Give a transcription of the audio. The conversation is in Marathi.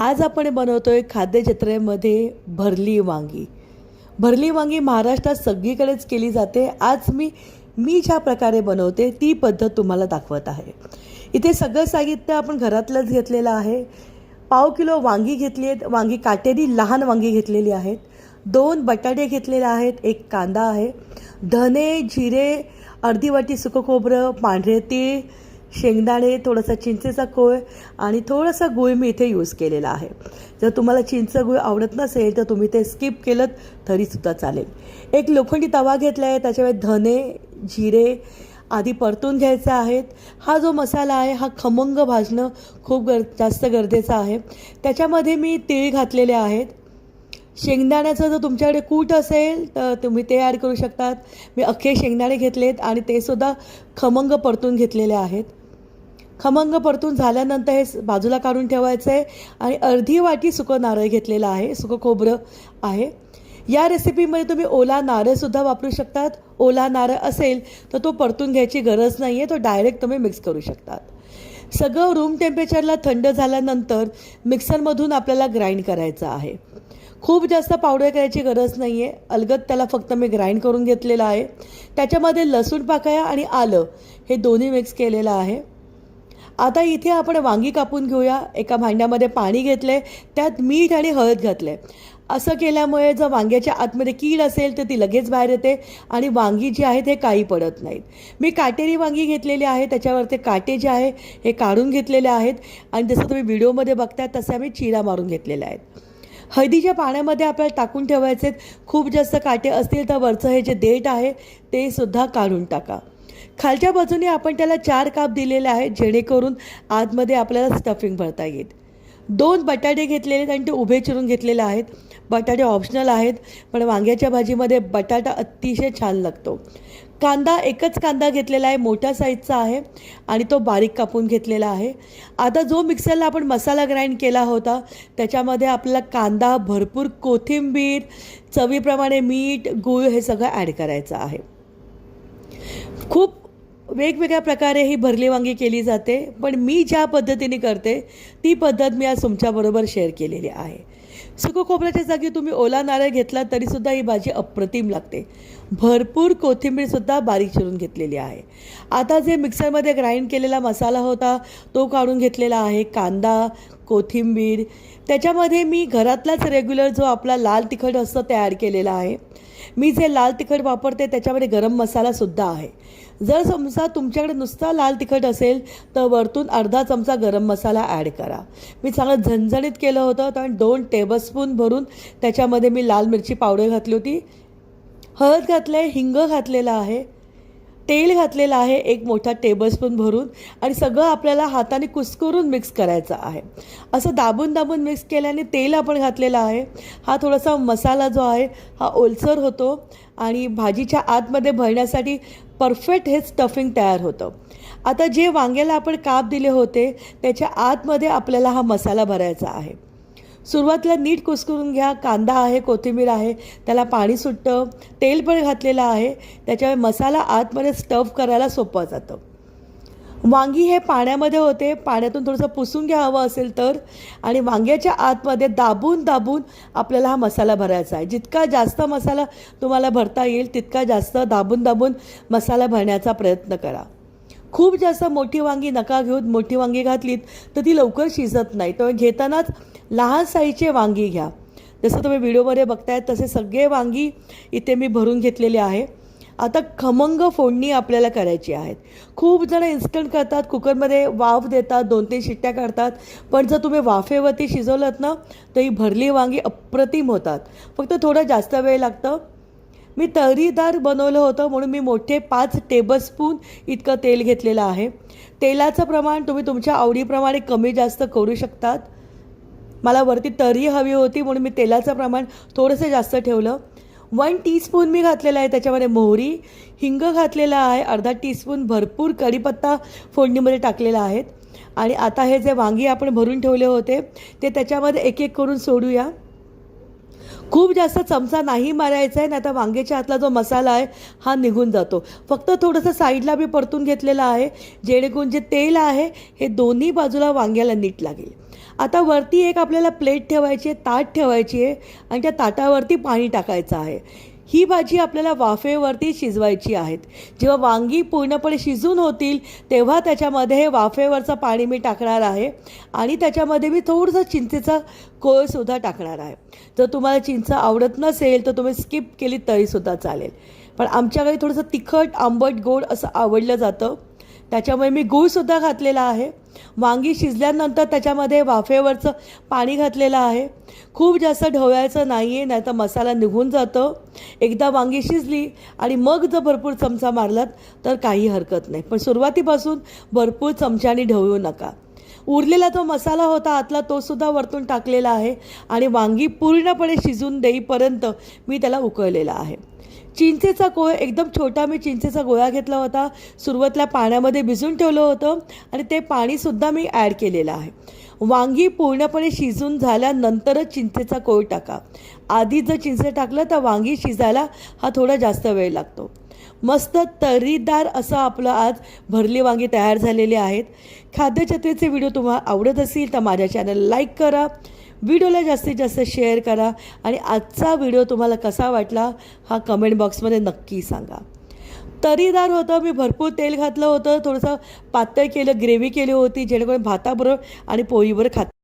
आज आपण बनवतोय खाद्यजत्रेमध्ये भरली वांगी. भरली वांगी महाराष्ट्रात सगळीकडेच केली जाते. आज मी मी ज्या प्रकारे बनवते ती पद्धत तुम्हाला दाखवत आहे. इथे सगळं साहित्य आपण घरातलंच घेतलेलं आहे. पाव किलो वांगी घेतली आहेत. वांगी काटेरी लहान वांगी घेतलेली आहेत. दोन बटाटे घेतलेले आहेत. एक कांदा आहे. धने जिरे अर्धी वाटी सुकं खोबरं पांढरे तीळ शेंगदाणे थोडासा चिंचेचा कोळ आणि थोडासा गुळ मी इथे यूज केलेला आहे. जर तुम्हाला चिंच गुळ आवडत नसेल तर तुम्ही ते स्किप केलं तरीसुद्धा चालेल. एक लोखंडी तवा घेतला आहे त्याच्यामुळे धने जिरे आधी परतून घ्यायचे आहेत. हा जो मसाला आहे हा खमंग भाजणं खूप गर जास्त गरजेचं आहे. त्याच्यामध्ये मी तीळ घातलेले आहेत. शेंगदाण्याचं जर तुमच्याकडे कूट असेल तर तुम्ही ते ॲड करू शकतात. मी अख्खे शेंगदाणे घेतलेत आणि ते सुद्धा खमंग परतून घेतलेले आहेत. खमंग परतून झाल्यानंतर हे बाजूला काढून ठेवायचं आहे आणि अर्धी वाटी सुकं नारळ घेतलेलं आहे सुकं खोबरं आहे. या रेसिपीमध्ये तुम्ही ओला नारळसुद्धा वापरू शकतात. ओला नारळ असेल तर तो परतून घ्यायची गरज नाही आहे तो डायरेक्ट तुम्ही मिक्स करू शकतात. सगळं रूम टेम्परेचरला थंड झाल्यानंतर मिक्सरमधून आपल्याला ग्राइंड करायचं आहे. खूप जास्त पावडर करायची गरज नाही आहे अलगद त्याला फक्त मी ग्राइंड करून घेतलेलं आहे. त्याच्यामध्ये लसूण पाकळ्या आणि आलं हे दोन्ही मिक्स केलेलं आहे. आता इथे आपण वांगी कापून घेऊया. एका भांड्यामध्ये पाणी घेतले त्यात मीठ आणि हळद घातले असं केल्यामुळे जर वांग्याच्या आतमध्ये कीड असेल तर ती लगेच बाहेर येते आणि वांगी जी आहेत हे काही पडत नाहीत. मी काटेरी वांगी घेतलेली आहे. त्याच्यावर ते काटे जे आहे हे काढून घेतलेले आहेत. आणि जसं तुम्ही व्हिडिओमध्ये बघताय तसे आम्ही चिरा मारून घेतलेले आहेत. हळदीच्या पाण्यामध्ये आपल्याला टाकून ठेवायचे खूप जास्त काटे असतील तर वरचं हे जे देठ आहे ते सुद्धा काढून टाका. खालच्या बाजूने आपण त्याला चार काप दिलेले आहेत जेणेकरून आतमध्ये आपल्याला स्टफिंग भरता येईल. दोन बटाटे घेतलेले आहेत आणि ते उभे चिरून घेतलेले आहेत. बटाटे ऑप्शनल आहेत पण वांग्याच्या भाजीमध्ये बटाटा अतिशय छान लागतो. कांदा एकच कांदा घेतलेला आहे मोठ्या साईजचा आहे आणि तो बारीक कापून घेतलेला आहे. आता जो मिक्सरला आपण मसाला ग्राइंड केला होता त्याच्यामध्ये आपल्याला कांदा भरपूर कोथिंबीर चवीप्रमाणे मीठ गूळ हे सगळं ॲड करायचं आहे. खूप वेगवेगळ्या प्रकारे ही भरली वांगी केली जाते पण मी ज्या पद्धतीने करते ती पद्धत मी आज तुमच्याबरोबर शेअर केलेली आहे. सुको खोबऱ्याच्या जागी तुम्ही ओला नारळ घेतला तरीसुद्धा ही भाजी अप्रतिम लागते. भरपूर कोथिंबीरसुद्धा बारीक चिरून घेतलेली आहे. आता जे मिक्सरमध्ये ग्राइंड केलेला मसाला होता तो काढून घेतलेला आहे कांदा कोथिंबीर. त्याच्यामध्ये मी घरातलाच रेग्युलर जो आपला लाल तिखट असतो तयार केलेला आहे. मी जे लाल तिखट वापरते त्याच्यामध्ये गरम मसालासुद्धा आहे. जर समजा तुमच्याकडे नुसता लाल तिखट असेल तर वरतून अर्धा चमचा गरम मसाला ॲड करा. मी चांगलं झणझणीत केलं होतं तर दोन टेबलस्पून भरून त्याच्यामध्ये मी लाल मिरची पावडर घातली होती. हळद घातलं आहे हिंग घातलेलं आहे. तेल घातलेलं आहे एक मोठा टेबलस्पून भरून आणि सगळं आपल्याला हाताने कुसकरून मिक्स करायचं आहे. असं दाबून दाबून मिक्स केल्याने तेल आपण घातलेलं आहे. हा थोडासा मसाला जो आहे हा ओलसर होतो आणि भाजीच्या आतमध्ये भरण्यासाठी परफेक्ट हे स्टफिंग तयार होतं. आता जे वांग्याला आपण काप दिले होते त्याच्या आतमध्ये आपल्याला हा मसाला भरायचा आहे. सुरुवातीला नीट कुस्करून घ्या कांदा आहे कोथिंबीर आहे त्याला पाणी सुटतं तेल पण घातलेलं आहे त्याच्यामुळे मसाला आतमध्ये स्टफ करायला सोपं जातं. वांगी हे पाण्यामध्ये होते पाण्यातून थोडंसं पुसून घ्या हवं असेल तर आणि वांग्याच्या आतमध्ये दाबून दाबून आपल्याला हा मसाला भरायचा आहे. जितका जास्त मसाला तुम्हाला भरता येईल तितका जास्त दाबून दाबून मसाला भरण्याचा प्रयत्न करा. खूप जास्त मोठी वांगी नका घेऊन मोठी वांगी घातलीत तर ती लवकर शिजत नाही. त्यामुळे घेतानाच लहान साईजचे वांगी घ्या. जसं तुम्ही व्हिडिओमध्ये बघताय तसे सगळे वांगी इथे मी भरून घेतलेले आहे. आता खमंग फोडणी आपल्याला करायची आहेत. खूप जण इन्स्टंट करतात कुकरमध्ये वाफ देतात दोन तीन शिट्ट्या काढतात. पण जर तुम्ही वाफेवरती शिजवलं ना तर ही भरली वांगी अप्रतिम होतात. फक्त थोडं जास्त वेळ लागतं. मी तर्रीदार बनवलं होतं म्हणून मी मोठे पाच टेबलस्पून इतकं तेल घेतलेलं आहे. तेलाचं प्रमाण तुम्ही तुमच्या आवडीप्रमाणे कमी जास्त करू शकतात. मला वरती तर्री हवी होती म्हणून मी तेलाचं प्रमाण थोडंसं जास्त ठेवलं. वन टीस्पून मी घातलेला आहे त्याच्यामध्ये मोहरी हिंग घातलेला आहे अर्धा टीस्पून भरपूर कढीपत्ता फोडणीमध्ये टाकलेला आहेत आणि आता हे जे वांगी आपण भरून ठेवले होते ते त्याच्यामध्ये एक एक करून सोडूया. खूप जास्त चमचा नाही मारायचा आहे नाही आता वांग्याच्या आतला जो मसाला आहे हा निघून जातो. फक्त थोडंसं साईडला मी परतून घेतलेलं आहे जेणेकरून जे तेल आहे हे दोन्ही बाजूला वांग्याला नीट लागेल. आता वरती एक आपल्याला प्लेट ठेवायची आहे ताट ठेवायची आहे आणि त्या ताटावरती पाणी टाकायचं आहे. ही भाजी आपल्याला वाफेवरती शिजवायची आहेत. जेव्हा वांगी पूर्णपणे शिजून होतील तेव्हा त्याच्यामध्ये हे वाफेवरचं पाणी मी टाकणार आहे आणि त्याच्यामध्ये मी थोडंसं चिंचेचा कोळसुद्धा टाकणार आहे. जर तुम्हाला चिंच आवडत नसेल तर तुम्ही स्किप केली तरीसुद्धा चालेल. पण आमच्याकडे थोडंसं तिखट आंबट गोड असं आवडलं जातं. त्याच्यामुळे मी गूळसुद्धा घातलेला आहे. वांगी शिजल्यानंतर त्याच्यामध्ये वाफेवरचं पाणी घातलेलं आहे. खूप जास्त ढवळायचं नाही आहे नाही तर मसाला निघून जातं. एकदा वांगी शिजली आणि मग जर भरपूर चमचा मारलात तर काही हरकत नाही. पण सुरुवातीपासून भरपूर चमच्याने ढवळू नका. उरलेला जो मसाला होता आतला तो सुद्धा वरतून टाकलेला आहे आणि वांगी पूर्णपणे शिजून देईपर्यंत मी त्याला उकळलेला आहे. चिंचेचा कोळ एकदम छोटा मी चिंचेचा गोळा घेतला होता. सुरुवातीला पाण्यामध्ये भिजून ठेवलं होतं आणि ते पाणीसुद्धा मी ॲड केलेलं आहे. वांगी पूर्णपणे शिजून झाल्यानंतरच चिंचेचा कोळ टाका. आधी जर चिंचे टाकलं तर वांगी शिजायला हा थोडा जास्त वेळ लागतो. मस्त तर्रीदार असं आपलं आज भरली वांगी तयार झालेली आहेत. खाद्यचत्रेचे व्हिडिओ तुम्हाला आवडत असतील तर माझ्या चॅनल लाईक करा. व्हिडिओला जास्तीत जास्त शेअर करा आणि आजचा व्हिडिओ तुम्हाला कसा वाटला हा कमेंट बॉक्समध्ये नक्की सांगा. तरीदार होतं मी भरपूर तेल घातलं होतं थोडंसं पातळ केलं ग्रेव्ही केली होती जेणेकरून भाताबरोबर आणि पोळीवर खात